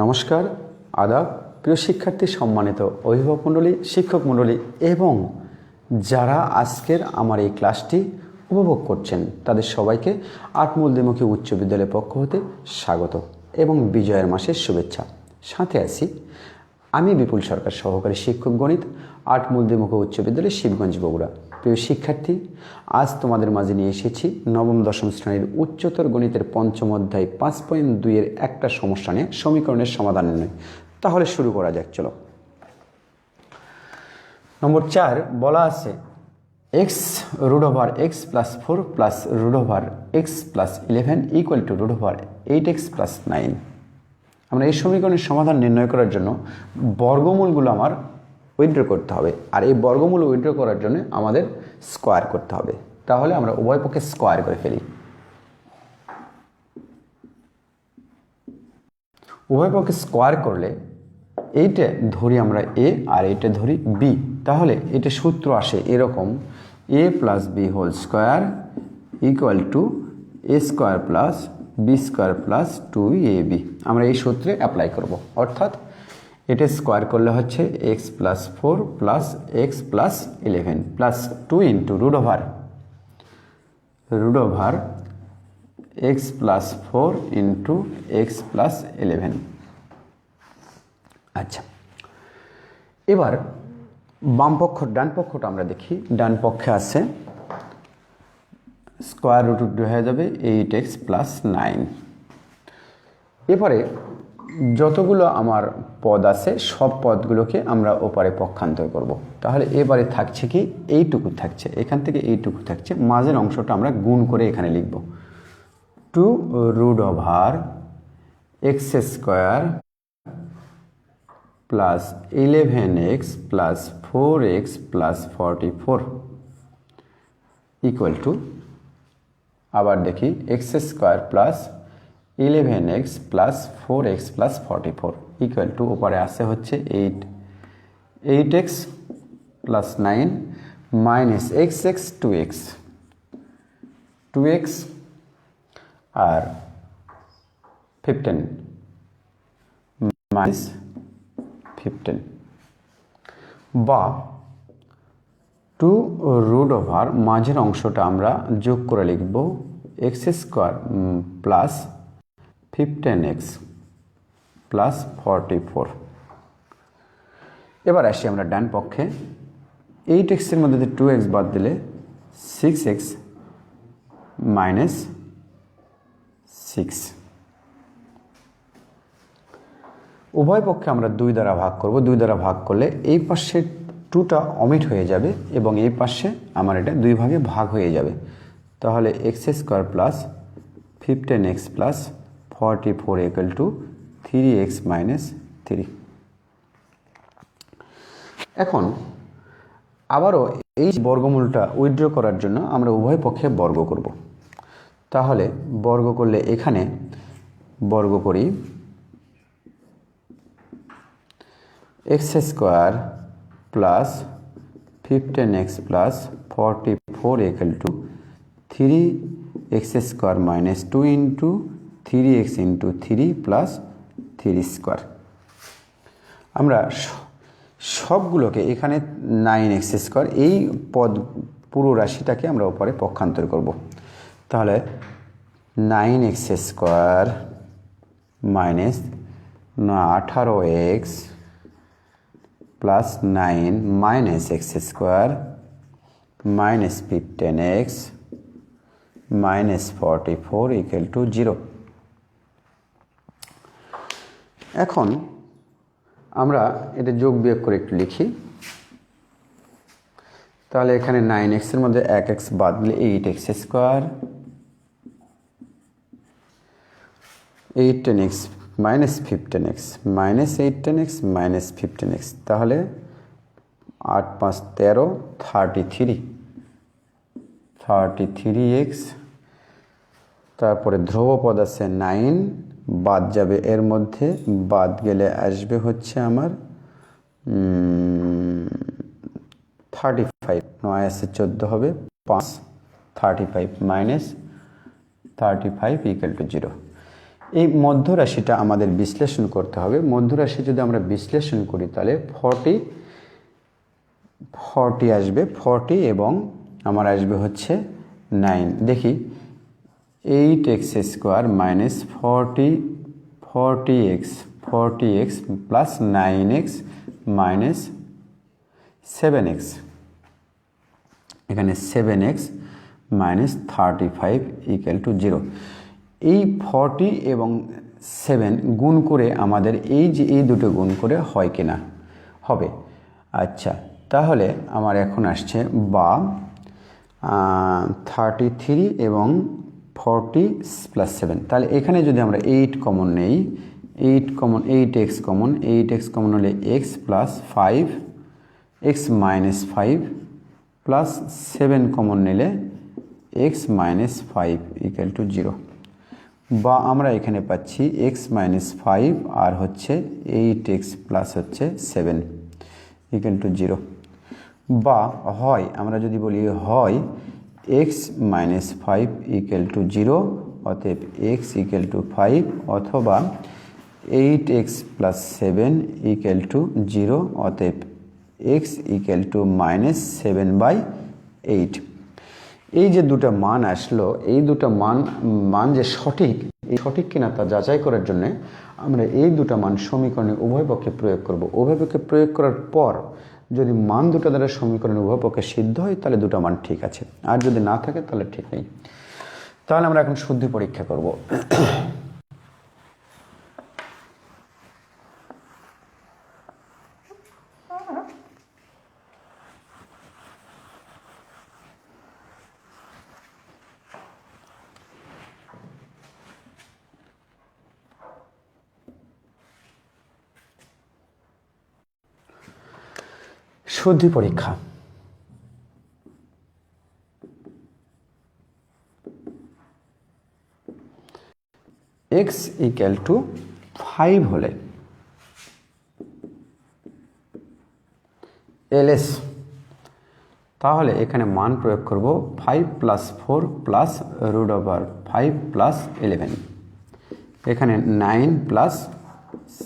নমস্কার, আদাব, প্রিয় শিক্ষার্থী, সম্মানিত অভিভাবক মণ্ডলী, শিক্ষক মণ্ডলী, এবং যারা আজকের আমার এই ক্লাসটি উপভোগ করছেন, তাদের সবাইকে আটমূল দ্বিমুখী উচ্চ বিদ্যালয়ের পক্ষ হতে স্বাগত এবং বিজয়ের মাসের শুভেচ্ছা। সাথে আছি আমি বিপুল সরকার, সহকারী শিক্ষক গণিত, আটমূল দ্বিমুখী উচ্চ বিদ্যালয় শিবগঞ্জ বগুড়া। প্রিয় শিক্ষার্থী, আজ তোমাদের মাঝে নিয়ে এসেছি নবম, দশম শ্রেণির উচ্চতর গণিতের পঞ্চম অধ্যায় পাঁচ পয়েন্ট দুইয়ের একটা সমস্যা নিয়ে সমীকরণের সমাধান নির্ণয় তাহলে শুরু করা যাক, চলো। নম্বর চার, বলা আছে x root over x plus four plus root over x plus eleven equal to root over eight x plus nine আমরা এই সমীকরণের সমাধান নির্ণয় করার জন্য বর্গমূলগুলো আমার উইথড্র করতে হবে। আর এই বর্গমূল উইথড্র করার জন্য আমাদের স্কোয়ার করতে হবে। তাহলে আমরা উভয় পক্ষে স্কোয়ার করে ফেলি। উভয় পক্ষে স্কোয়ার করলে এইটা ধরি আমরা এ আর এইটা ধরি বি তাহলে এটা সূত্র আসে এরকম a plus b whole square equal to a square plus b square plus two a b আমরা এই সূত্রে অ্যাপ্লাই করব। অর্থাৎ এটা স্কোয়ার করলে হচ্ছে x plus four plus x plus eleven plus two into root over root over x plus four into x plus eleven আচ্ছা এবার বাম পক্ষ, ডান পক্ষটা আমরা দেখি। ডান পক্ষে আছে স্কোয়ার রুট হয়ে যাবে এইট এক্স প্লাস নাইন এবারে যতগুলো আমার পদ আছে, সব পদগুলোকে আমরা ওপারে পক্ষান্তর করব। তাহলে এবারে থাকছে কি? এইটুকু থাকছে। এখান থেকে এইটুকু থাকছে। মাঝের অংশটা আমরা গুণ করে এখানে লিখব। Two root over x square plus eleven x plus four x plus forty four equal to. আবার দেখি, x square plus eleven x plus four x plus forty four equal to ওপারে আসে হচ্ছে eight eight x plus nine minus x x two x two x আর fifteen minus fifteen বা two root over মাঝের অংশটা আমরা যোগ করে লিখব x square plus fifteen x plus forty four এবার আসি আমরা ডান পক্ষে। এইট এক্সের মধ্যে টু এক্স বাদ দিলে সিক্স এক্স মাইনাস সিক্স উভয় পক্ষে আমরা দুই দ্বারা ভাগ করব। দুই দ্বারা ভাগ করলে এই পাশে টুটা অমিট হয়ে যাবে এবং এই পাশে আমার এটা দুই ভাগে ভাগ হয়ে যাবে। তাহলে x square plus fifteen x plus forty four equal to three x minus three এখন আবারও এই বর্গমূলটা উইথড্র করার জন্য আমরা উভয় পক্ষে বর্গ করব। তাহলে বর্গ করলে এখানে বর্গ করি x square plus fifteen x plus forty four equal to three x square minus two into three x into three plus three square. আমরা সবগুলোকে এখানে নাইন এক্স স্কোয়ার, এই পদ, পুরো রাশিটাকে আমরা ওপরে পক্ষান্তর করব। তাহলে নাইন এক্স স্কোয়ার মাইনাস আঠারো x plus nine minus x square minus fifteen x minus forty four equal to zero. এখন আমরা এটা যোগ বিয়োগ করে একটু লিখি। তাহলে এখানে নাইন এক্সের মধ্যে এক এক্স বাদ দিলে eight x square eight ten x minus fifteen x minus eight ten x minus fifteen x তাহলে আট পাঁচ তেরো thirty three thirty three x তারপরে ধ্রুবপদ আছে নাইন বাদ যাবে। এর মধ্যে বাদ গেলে আসবে হচ্ছে আমার থার্টি ফাইভ নয় আছে চোদ্দ হবে, পাঁচ thirty five minus thirty five equal to zero এই মধ্যরাশিটা আমাদের বিশ্লেষণ করতে হবে। মধ্যরাশি যদি আমরা বিশ্লেষণ করি তাহলে ফর্টি ফর্টি আসবে ফর্টি এবং আমার আসবে হচ্ছে নাইন দেখি eight x square minus forty forty x forty x plus nine x minus seven x. এখানে seven x minus thirty five equal to zero. এই ফর্টি এবং সেভেন গুণ করে আমাদের এই যে এই দুটো গুণ করে হয় কিনা হবে। আচ্ছা তাহলে আমার এখন আসছে বা থার্টি থ্রি এবং ফর্টি প্লাস সেভেন তাহলে এখানে যদি আমরা এইট কমন নেই eight common eight x common eight x common হলে x plus five x minus five plus seven common নিলে x minus five equal to zero বা আমরা এখানে পাচ্ছি এক্স মাইনাস ফাইভ আর হচ্ছে এইট এক্স প্লাস হচ্ছে সেভেন ইকুয়াল টু জিরো বা হয়, আমরা যদি বলি হয় x minus five equal to zero অতএব এক্স ইকুয়াল টু ফাইভ অথবা eight x plus seven equal to zero অতএব x equal to minus seven by eight এই যে দুটো মান আসলো, এই দুটো মান মান যে সঠিক, এই সঠিক কিনা তা যাচাই করার জন্য আমরা এই দুটো মান সমীকরণে উভয় পক্ষে প্রয়োগ করব। উভয় পক্ষে প্রয়োগ করার পর যদি মান দুটো দ্বারা সমীকরণ উভয় পক্ষে সিদ্ধ হয়, তাহলে দুটো মান ঠিক আছে। আর যদি না থাকে, তাহলে ঠিক নেই। তাহলে আমরা এখন শুদ্ধি পরীক্ষা করব। শুদ্ধি পরীক্ষা। এক্স ইকুয়াল টু ফাইভ হলে এলএস তাহলে এখানে মান প্রয়োগ করব five plus four plus root over five plus eleven এখানে নাইন প্লাস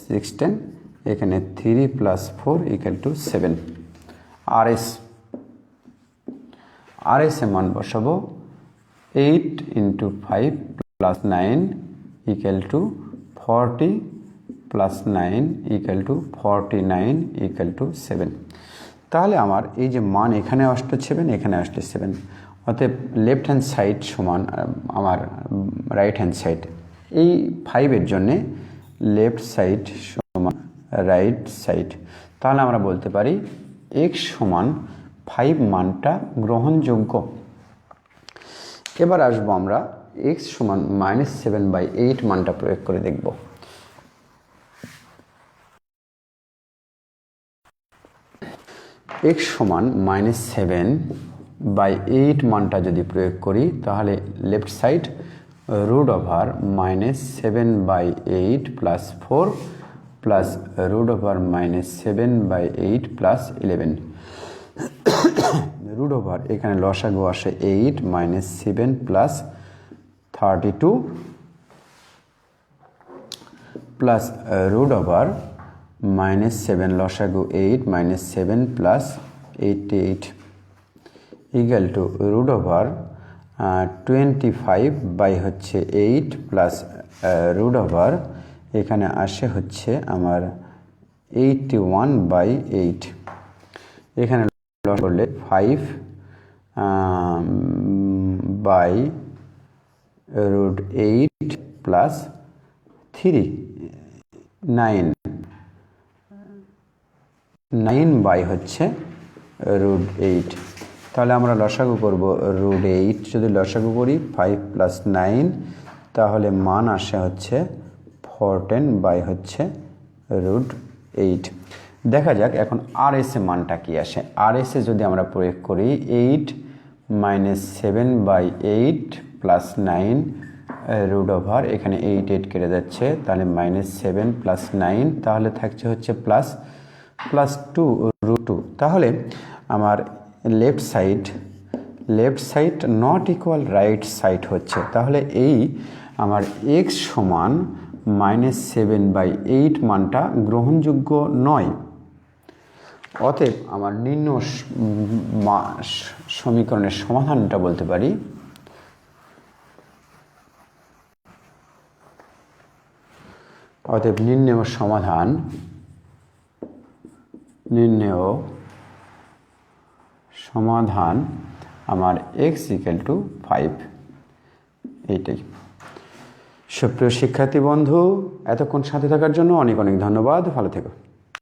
সিক্সটিন এখানে three plus four equal to seven R S R S এর মান বসাবো। Eight into five plus nine equal to forty plus nine equal to forty nine equal to seven. তাহলে আমার এই যে মান এখানে আসতে সেভেন, এখানে আসতে সেভেন। অতএব লেফট হ্যান্ড সাইড সমান, আমার রাইট হ্যান্ড সাইড। এই ফাইভের জন্যে লেফট সাইড সমান, রাইট সাইড। তাহলে আমরা বলতে পারি এক্স সমান ফাইভ মানটা গ্রহণযোগ্য। এবার আসব আমরা এক্স সমান মাইনাস সেভেন বাই এইট মানটা প্রয়োগ করে দেখব। এক্স সমান মাইনাস সেভেন বাই এইট মানটা যদি প্রয়োগ করি, তাহলে left side root over minus seven by eight plus four plus root over minus seven by eight plus eleven root over এখানে লসাগু আসে eight minus seven plus thirty two plus root over minus seven লসাগু eight minus seven plus eighty eight equal to root over twenty five by হচ্ছে eight plus root over এখানে আসে হচ্ছে আমার eighty one by eight এখানে লস করলে five by root eight plus three nine nine by হচ্ছে রুট এইট তাহলে আমরা লসাগু করব রুট এইট যদি লসাগু করি ফাইভ প্লাস নাইন তাহলে মান আসে হচ্ছে ফোর টেন বাই হচ্ছে রুট এইট দেখা যাক এখন আর এস এ মানটা কি আসে। আর এস এ যদি আমরা প্রয়োগ করি eight minus seven by eight plus nine root over এখানে এইট এইট কেটে যাচ্ছে, তাহলে মাইনাস সেভেন প্লাস নাইন তাহলে থাকছে হচ্ছে plus plus two root two তাহলে আমার left side left side not equal right side হচ্ছে। তাহলে এই আমার এক্স সমান মাইনাস সেভেন বাই এইট মানটা গ্রহণযোগ্য নয়। অতএব আমার নিম্ন সমীকরণের সমাধানটা বলতে পারি। অতএব নির্ণেয় সমাধান। নির্ণেয় সমাধান আমার এক্স ইকাল টু ফাইভ এইটাই। সুপ্রিয় শিক্ষার্থী বন্ধু এতক্ষণ সাথে থাকার জন্য অনেক অনেক ধন্যবাদ। ভালো থেকো।